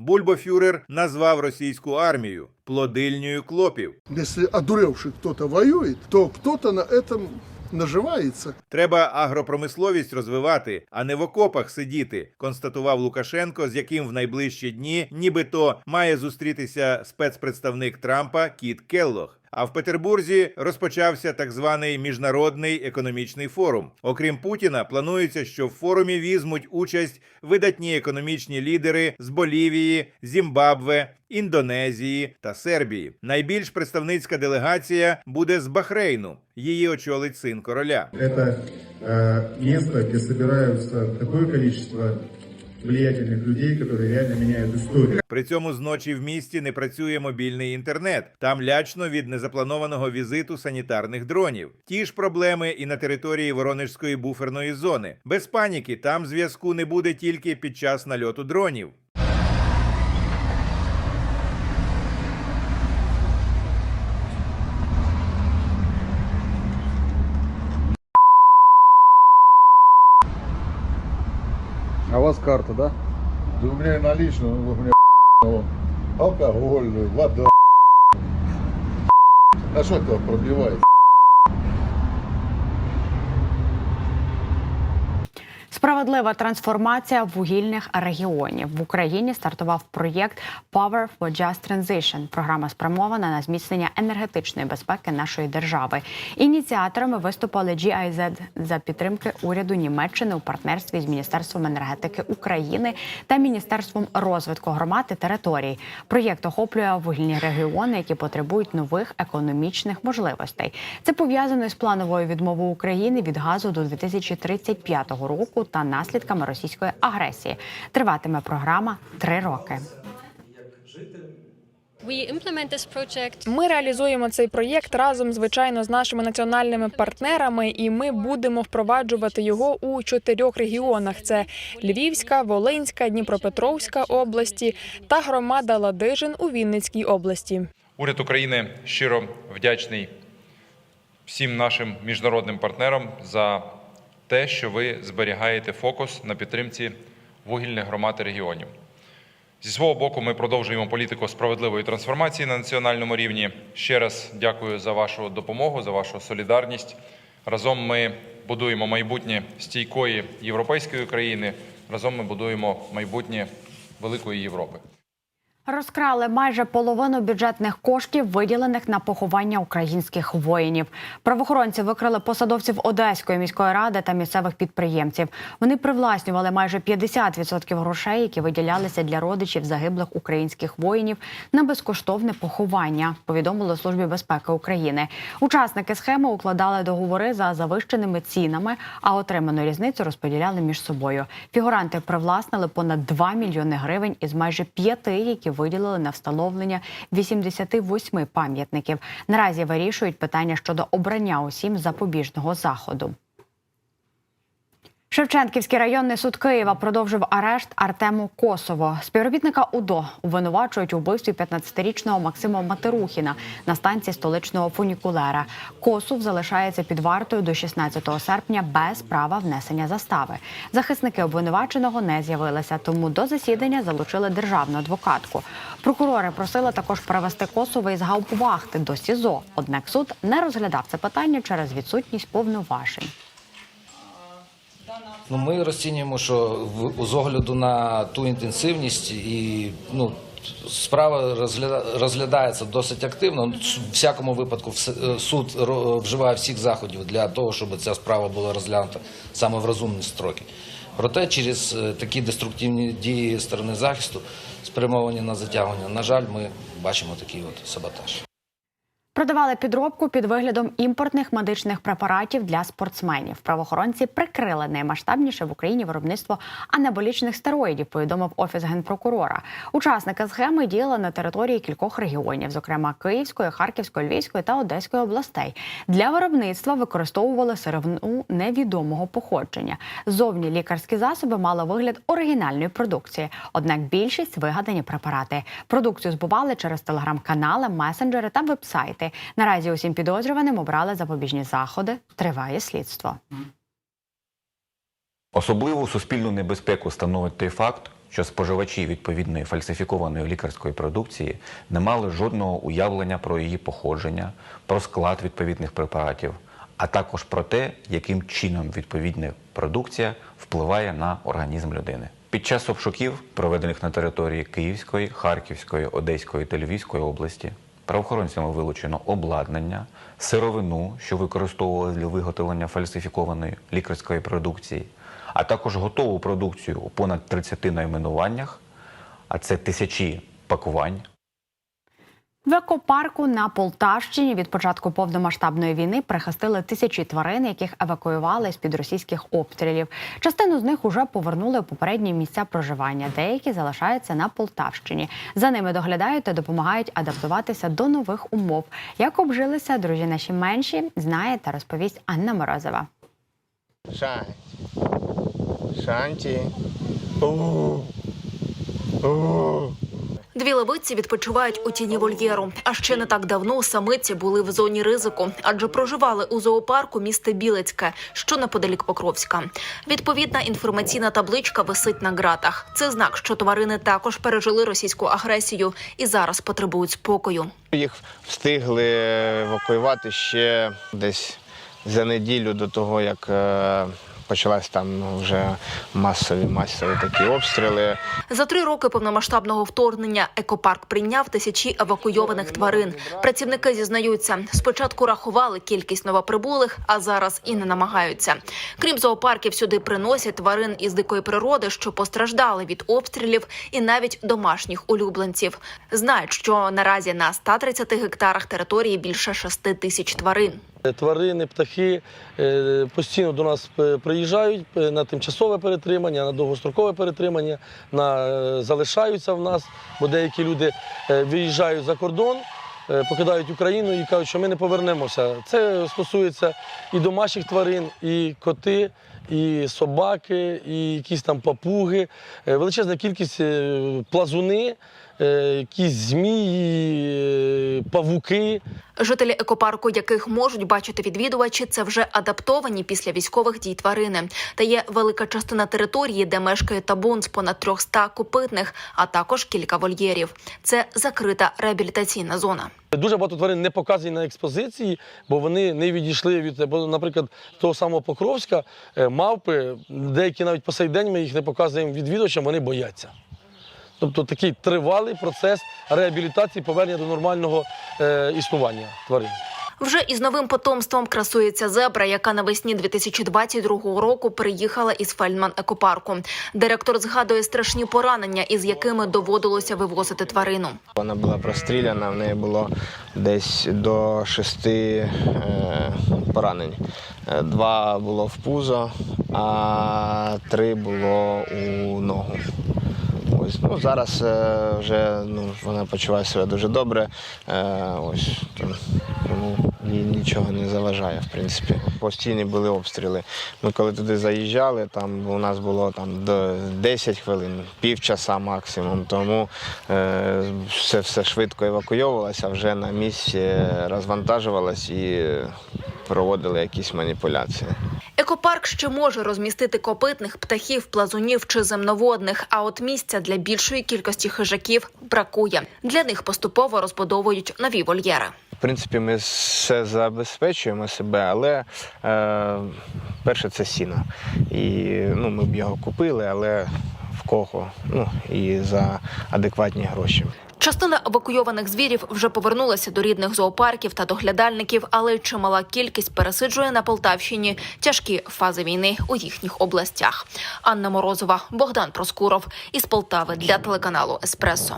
Бульбофюрер назвав російську армію плодильнею клопів. Якщо одуревши хтось воює, то кто-то на этом наживається. Треба агропромисловість розвивати, а не в окопах сидіти, констатував Лукашенко, з яким в найближчі дні нібито має зустрітися спецпредставник Трампа Кіт Келлог. А в Петербурзі розпочався так званий міжнародний економічний форум. Окрім Путіна, планується, що в форумі візьмуть участь видатні економічні лідери з Болівії, Зімбабве, Індонезії та Сербії. Найбільш представницька делегація буде з Бахрейну. Її очолить син короля. Это э, место, где собираются такое количество влиятельных людей, которые реально меняют историю. При цьому зночі в місті не працює мобільний інтернет. Там лячно від незапланованого візиту санітарних дронів. Ті ж проблеми і на території Воронежської буферної зони. Без паніки там зв'язку не буде тільки під час нальоту дронів. Вас карта, да? Да у меня налично, у меня алкоголь, вода. А что это пробивает? Справедлива трансформація вугільних регіонів в Україні стартував проєкт Power for Just Transition. Програма спрямована на зміцнення енергетичної безпеки нашої держави. Ініціаторами виступили GIZ за підтримки уряду Німеччини у партнерстві з Міністерством енергетики України та Міністерством розвитку громад і територій. Проєкт охоплює вугільні регіони, які потребують нових економічних можливостей. Це пов'язано з плановою відмовою України від газу до 2035 року та наслідками російської агресії. Триватиме програма три роки. Ми реалізуємо цей проєкт разом, звичайно, з нашими національними партнерами, і ми будемо впроваджувати його у чотирьох регіонах: це Львівська, Волинська, Дніпропетровська області та громада Ладижин у Вінницькій області. Уряд України щиро вдячний всім нашим міжнародним партнерам за те, що ви зберігаєте фокус на підтримці вугільних громад регіонів. Зі свого боку, ми продовжуємо політику справедливої трансформації на національному рівні. Ще раз дякую за вашу допомогу, за вашу солідарність. Разом ми будуємо майбутнє стійкої європейської країни. Разом ми будуємо майбутнє великої Європи. Розкрали майже половину бюджетних коштів, виділених на поховання українських воїнів. Правоохоронці викрили посадовців Одеської міської ради та місцевих підприємців. Вони привласнювали майже 50% грошей, які виділялися для родичів загиблих українських воїнів на безкоштовне поховання. Повідомили службі безпеки України. Учасники схеми укладали договори за завищеними цінами, а отриману різницю розподіляли між собою. Фігуранти привласнили понад 2 мільйони гривень із майже п'яти, які виділили на встановлення 88 пам'ятників. Наразі вирішують питання щодо обрання усім запобіжного заходу. Шевченківський районний суд Києва продовжив арешт Артему Косово. Співробітника УДО обвинувачують у вбивстві 15-річного Максима Матерухіна на станції столичного фунікулера. Косов залишається під вартою до 16 серпня без права внесення застави. Захисники обвинуваченого не з'явилися, тому до засідання залучили державну адвокатку. Прокурори просили також перевести Косова із гаупвахти до СІЗО. Однак суд не розглядав це питання через відсутність повноважень. Ну, ми розцінюємо, що в, з огляду на ту інтенсивність і ну, справа розгляда, розглядається досить активно. В всякому випадку е, суд вживає всіх заходів для того, щоб ця справа була розглянута саме в розумні строки. Проте через е, такі деструктивні дії сторони захисту, спрямовані на затягування, на жаль, ми бачимо такий от саботаж. Продавали підробку під виглядом імпортних медичних препаратів для спортсменів. Правоохоронці прикрили наймасштабніше в Україні виробництво анаболічних стероїдів. Повідомив офіс генпрокурора. Учасники схеми діяли на території кількох регіонів, зокрема Київської, Харківської, Львівської та Одеської областей. Для виробництва використовували сировину невідомого походження. Зовні лікарські засоби мали вигляд оригінальної продукції. Однак більшість вигадані препарати. Продукцію збували через телеграм-канали, месенджери та вебсайти. Наразі усім підозрюваним обрали запобіжні заходи. Триває слідство. Особливу суспільну небезпеку становить той факт, що споживачі відповідної фальсифікованої лікарської продукції не мали жодного уявлення про її походження, про склад відповідних препаратів, а також про те, яким чином відповідна продукція впливає на організм людини. Під час обшуків, проведених на території Київської, Харківської, Одеської та Львівської області, правоохоронцями вилучено обладнання, сировину, що використовували для виготовлення фальсифікованої лікарської продукції, а також готову продукцію у понад 30 найменуваннях, а це тисячі пакувань. В екопарку на Полтавщині від початку повномасштабної війни прихистили тисячі тварин, яких евакуювали з під російських обстрілів. Частину з них уже повернули у попередні місця проживання. Деякі залишаються на Полтавщині. За ними доглядають та допомагають адаптуватися до нових умов. Як обжилися друзі наші менші, знає та розповість Анна Морозова. Шань. Шанті. У. У. Дві левиці відпочивають у тіні вольєру. А ще не так давно самиці були в зоні ризику, адже проживали у зоопарку міста Білецьке, що неподалік Покровська. Відповідна інформаційна табличка висить на ґратах. Це знак, що тварини також пережили російську агресію і зараз потребують спокою. Їх встигли евакуювати ще десь за неділю до того, як е, почалась там вже масові масові такі обстріли. За три роки повномасштабного вторгнення екопарк прийняв тисячі евакуйованих тварин. Працівники зізнаються, спочатку рахували кількість новоприбулих, а зараз і не намагаються. Крім зоопарків, сюди приносять тварин із дикої природи, що постраждали від обстрілів, і навіть домашніх улюбленців. Знають, що наразі на 130 гектарах території більше 6 тисяч тварин. Тварини, птахи е, постійно до нас е, приїжджають е, на тимчасове перетримання, на довгострокове перетримання, на, е, залишаються в нас, бо деякі люди е, виїжджають за кордон, е, покидають Україну і кажуть, що ми не повернемося. Це стосується і домашніх тварин, і коти, і собаки, і якісь там папуги, Е, величезна кількість е, плазуни, е, якісь змії, е, павуки. Жителі екопарку, яких можуть бачити відвідувачі, це вже адаптовані після військових дій тварини. Та є велика частина території, де мешкає табун з понад 300 копитних, а також кілька вольєрів. Це закрита реабілітаційна зона. Дуже багато тварин не показані на експозиції, бо вони не відійшли від, бо, наприклад, того самого Покровська, е, мавпи, деякі навіть по сей день ми їх не показуємо відвідувачам, вони бояться. Тобто такий тривалий процес реабілітації, повернення до нормального е, існування тварин. Вже із новим потомством красується зебра, яка навесні 2022 року приїхала із Фельдман екопарку. Директор згадує страшні поранення, із якими доводилося вивозити тварину. Вона була простріляна, в неї було десь до шести е, поранень. Е, Два було в пузо, а три було у ногу. Ось, ну, зараз е, вже ну, вона почуває себе дуже добре. Е, ось, там, тому нічого не заважає, в принципі. Постійні були обстріли. Ми коли туди заїжджали, там у нас було там, до 10 хвилин, півчаса максимум. Тому е, все, все швидко евакуйовувалося, вже на місці розвантажувалось і проводили якісь маніпуляції. Екопарк ще може розмістити копитних птахів, плазунів чи земноводних. А от місця для більшої кількості хижаків бракує. Для них поступово розбудовують нові вольєри. В принципі, ми все забезпечуємо себе, але е, перше це сіно. І ну, ми б його купили, але в кого? Ну і за адекватні гроші. Частина евакуйованих звірів вже повернулася до рідних зоопарків та доглядальників, але чимала кількість пересиджує на Полтавщині тяжкі фази війни у їхніх областях. Анна Морозова, Богдан Проскуров із Полтави для телеканалу Еспресо.